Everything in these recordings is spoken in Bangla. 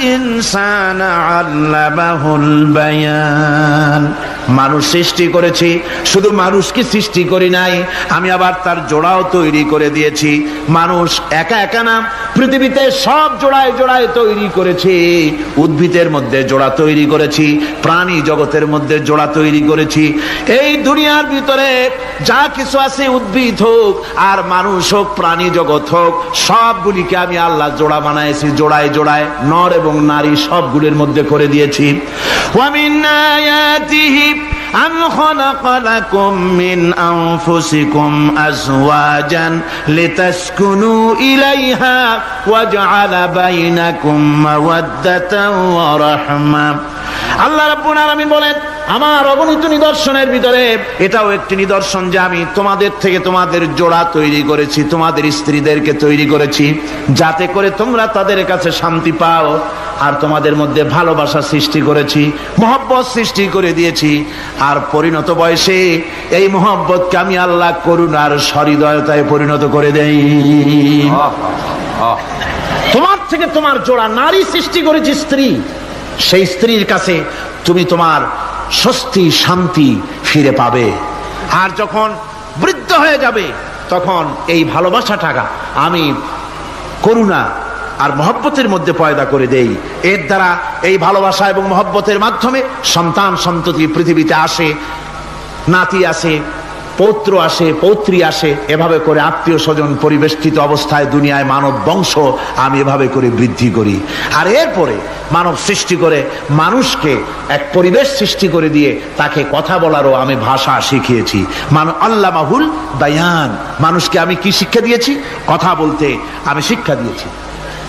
الإنسان علمه البيان. মানুষ সৃষ্টি করেছি, শুধু মানুষকে সৃষ্টি করি নাই, আমি আবার তার জোড়াও তৈরি করে দিয়েছি। মানুষ একা একা না, পৃথিবীতে সব জোড়ায় জোড়ায় তৈরি করেছি। উদ্ভিদের মধ্যে জোড়া তৈরি করেছি, প্রাণী জগতের মধ্যে জোড়া তৈরি করেছি। এই দুনিয়ার ভিতরে যা কিছু আছে উদ্ভিদ হোক, আর মানুষ হোক, প্রাণী জগৎ হোক, সবগুলিকে আমি আল্লাহ জোড়া বানাইছি, জোড়ায় জোড়ায় নর এবং নারী সবগুলির মধ্যে করে দিয়েছি। آياته أن خلق لكم من أنفسكم أزواجا لتسكنوا إليها وجعل بينكم مودة ورحمة আল্লাহ রাব্বুল আলামিন বলেন আমার অগণিত নিদর্শনের ভিতরে এটাও একটি নিদর্শন যে আমি তোমাদের থেকে তোমাদের জোড়া তৈরি করেছি তোমাদের স্ত্রীদেরকে তৈরি করেছি যাতে করে তোমরা তাদের কাছে শান্তি পাও আর তোমাদের মধ্যে ভালোবাসা সৃষ্টি করেছি, মহব্বত সৃষ্টি করে দিয়েছি, আর পরিণত বয়সে এই মহব্বতকে আমি আল্লাহ করুণার সহৃদয়তায় পরিণত করে দেই। তোমার থেকে তোমার জোড়া নারী সৃষ্টি করেছি স্ত্রী। সেই স্ত্রীর কাছে তুমি তোমার স্বস্তি, শান্তি ফিরে পাবে। আর যখন বৃদ্ধ হয়ে যাবে, তখন এই ভালোবাসাটাকা আমি করুণা আর মহব্বতের মধ্যে পয়দা করে দেই। এর দ্বারা এই ভালোবাসা এবং মহব্বতের মাধ্যমে সন্তান সন্ততি পৃথিবীতে আসে, নাতি আসে, পৌত্র আসে, পৌত্রী আসে, এভাবে করে আত্মীয় স্বজন পরিবেষ্টিত অবস্থায় দুনিয়ায় মানব বংশ আমি এভাবে করে বৃদ্ধি করি। আর এরপরে মানব সৃষ্টি করে মানুষকে এক পরিবেশ সৃষ্টি করে দিয়ে তাকে কথা বলারও আমি ভাষা শিখিয়েছি। মানু আল্লাহ মাহুল বায়ান। মানুষকে আমি কি শিক্ষা দিয়েছি? কথা বলতে আমি শিক্ষা দিয়েছি।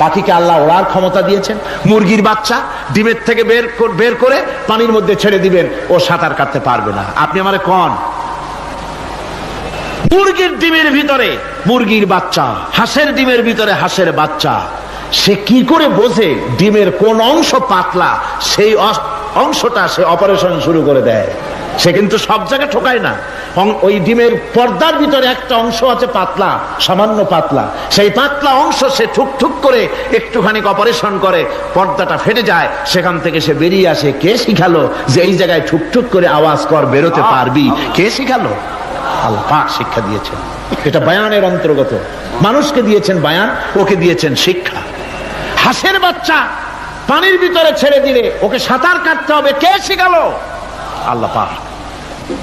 পাখিকে আল্লাহ ওড়ার ক্ষমতা দিয়েছেন। মুরগির বাচ্চা ডিমের থেকে বের বের করে পানির মধ্যে ছেড়ে দিবেন, ও সাঁতার কাটতে পারবে না। আপনি আমার কন? মুরগির ডিমের ভিতরে মুরগির বাচ্চা, হাঁসের ডিমের ভিতরে হাঁসের বাচ্চা। সে কি করে বোঝে ডিমের কোন অংশ পাতলা, সেই অংশটা সে অপারেশন শুরু করে দেয়। সে কিন্তু সব জায়গায় ঠোকায় না। ওই ডিমের পর্দার ভিতরে একটা অংশ আছে পাতলা সামান্য পাতলা। সেই পাতলা অংশ সে ঠুক ঠুক করে একটুখানি অপারেশন করে পর্দাটা ফেটে যায় সেখান থেকে সে বেরিয়ে আসে। কে শিখালো যে এই জায়গায় ঠুক ঠুক করে আওয়াজ কর বেরোতে পারবি? কে শিখালো? আল্লাহ পাক শিক্ষা দিয়েছেন। এটা বায়ানের অন্তর্গত। মানুষকে দিয়েছেন বায়ান ওকে দিয়েছেন শিক্ষা। হাসের বাচ্চা পানির ভিতরে ছেড়ে দিলে ওকে সাঁতার কাটতে হবে। কে শিখালো? আল্লাহ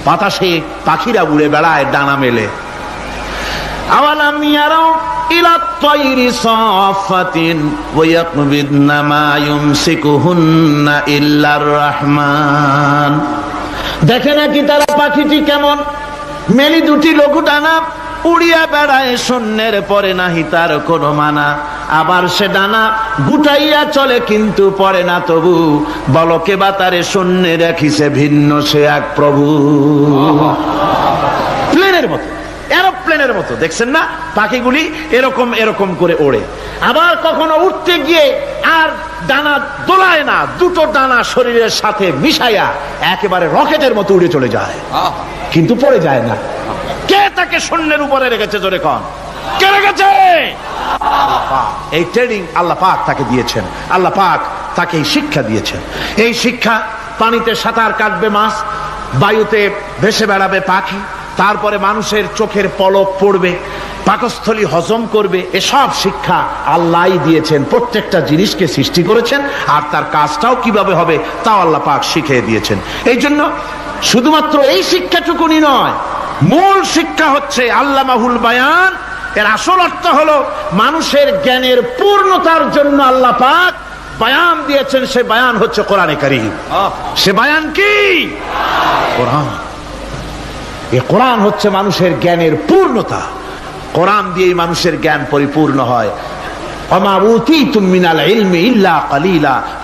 বাতাসে পাখিরা উড়ে বেড়ায়, ডানা মেলে। রহমান। দেখে নাকি তারা পাখিটি কেমন? মেলি দুটি লঘু ডানা উড়িয়া বেড়ায় শূন্যের পরে নাহি তার কোনো মানা। আবার সে ডানা গুটাইয়া চলে কিন্তু পড়ে না তবু। বলকে বা তারে শূন্যে রাখিছে ভিন্ন সে এক প্রভু। প্লেনের মতো এরোপ্লেনের মতো দেখছেন না? পাখিগুলি এরকম এরকম করে ওড়ে। আবার কখনো উঠতে গিয়ে আর ডানা দোলায় না দুটো ডানা শরীরের সাথে মিশাইয়া একেবারে রকেটের মতো উড়ে চলে যায়। কিন্তু পড়ে যায় না। কে শূন্যের উপরে রেখেছে, জোরে কন। কে রেখেছে? এই ট্রেনিং আল্লাহ পাক তাকে দিয়েছেন। আল্লাহ পাক তাকে এই শিক্ষা দিয়েছেন। এই শিক্ষা পানিতে সাঁতার কাটবে মাছ, বায়ুতে ভেসে বেড়াবে পাখি, তারপরে মানুষের চোখের পলক পড়বে, পাকস্থলী হজম করবে, এসব শিক্ষা আল্লাহ দিয়েছেন। প্রত্যেকটা জিনিসকে সৃষ্টি করেছেন, আর তার কাজটাও কীভাবে হবে, তাও আল্লাহ পাক শিখিয়ে দিয়েছেন। এই জন্য শুধুমাত্র এই শিক্ষাটুকুনি নয় মূল শিক্ষা হচ্ছে আল্লাহ মাহুল বায়ান। এর আসল অর্থ হলো মানুষের জ্ঞানের পূর্ণতার জন্য আল্লাহ পাক বায়ান দিয়েছেন। সে বায়ান হচ্ছে কোরআনে কারিম। সে বায়ান কি? কোরআন। এ কোরআন হচ্ছে মানুষের জ্ঞানের পূর্ণতা। কোরআন দিয়েই মানুষের জ্ঞান পরিপূর্ণ হয়।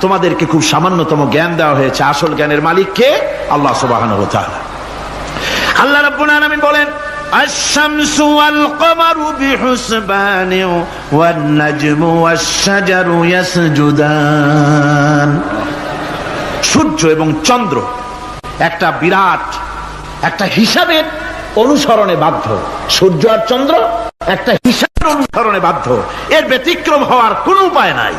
তোমাদেরকে খুব সামান্যতম জ্ঞান দেওয়া হয়েছে। আসল জ্ঞানের মালিককে আল্লাহ তাআলা। আল্লাহ রাব্বুল আলামিন বলেন الشمس والقمر بحسبان والنجم والشجر يسجدان সূর্য এবং চন্দ্র একটা বিরাট একটা হিসাবের অনুসরণে বাধ্য সূর্য আর চন্দ্র একটা হিসাবের অনুসরণে বাধ্য এর ব্যতিক্রম হওয়ার কোনো উপায় নাই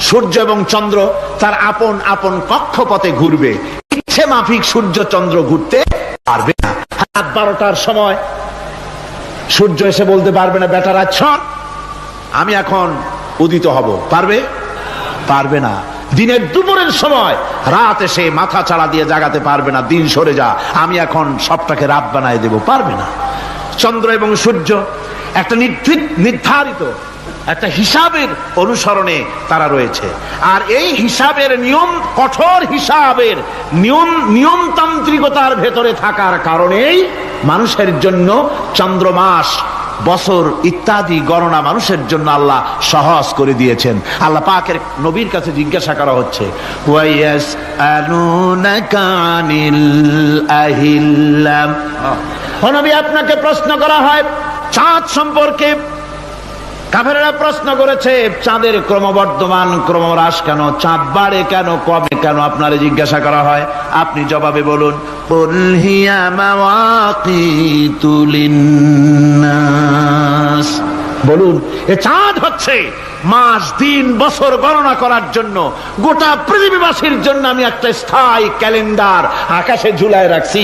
সূর্য এবং চন্দ্র তার আপন আপন কক্ষপথে ঘুরবে ইচ্ছে মাফিক সূর্য চন্দ্র ঘুরতে পারবে না রাত বারোটার সময় সূর্য এসে বলতে পারবে না বেটার আচ্ছন আমি এখন উদিত হব। পারবে? পারবে না। দিনের দুপুরের সময় রাত এসে মাথা চাড়া দিয়ে জাগাতে পারবে না, দিন সরে যা। আমি এখন সবটাকে রাত বানায় দেব। পারবে না। চন্দ্র এবং সূর্য একটা নির্ধারিত একটা হিসাবের অনুসরণে তারা রয়েছে। আর এই হিসাবের নিয়ম কঠোর হিসাবের নিয়ম, নিয়মতান্ত্রিকতার ভেতরে থাকার কারণেই মানুষের জন্য চন্দ্রমাস, বছর ইত্যাদি গণনা মানুষের জন্য আল্লাহ সহজ করে দিয়েছেন। আল্লাহ পাকের নবীর কাছে জিজ্ঞাসা করা হচ্ছে আপনাকে প্রশ্ন করা হয়, চাঁদ সম্পর্কে কাফেরা প্রশ্ন করেছে, চাঁদের ক্রমবর্ধমান ক্রমহ্রাস কেন? চাঁদ বাড়ে কেন, কমে কেন? আপনারে জিজ্ঞাসা করা হয়। আপনি জবাবে বলুন। বলুন, এ চাঁদ হচ্ছে মাস, দিন, বছর গণনা করার জন্য। গোটা পৃথিবীবাসীর জন্য আমি একটা স্থায়ী ক্যালেন্ডার আকাশে ঝুলায় রাখছি।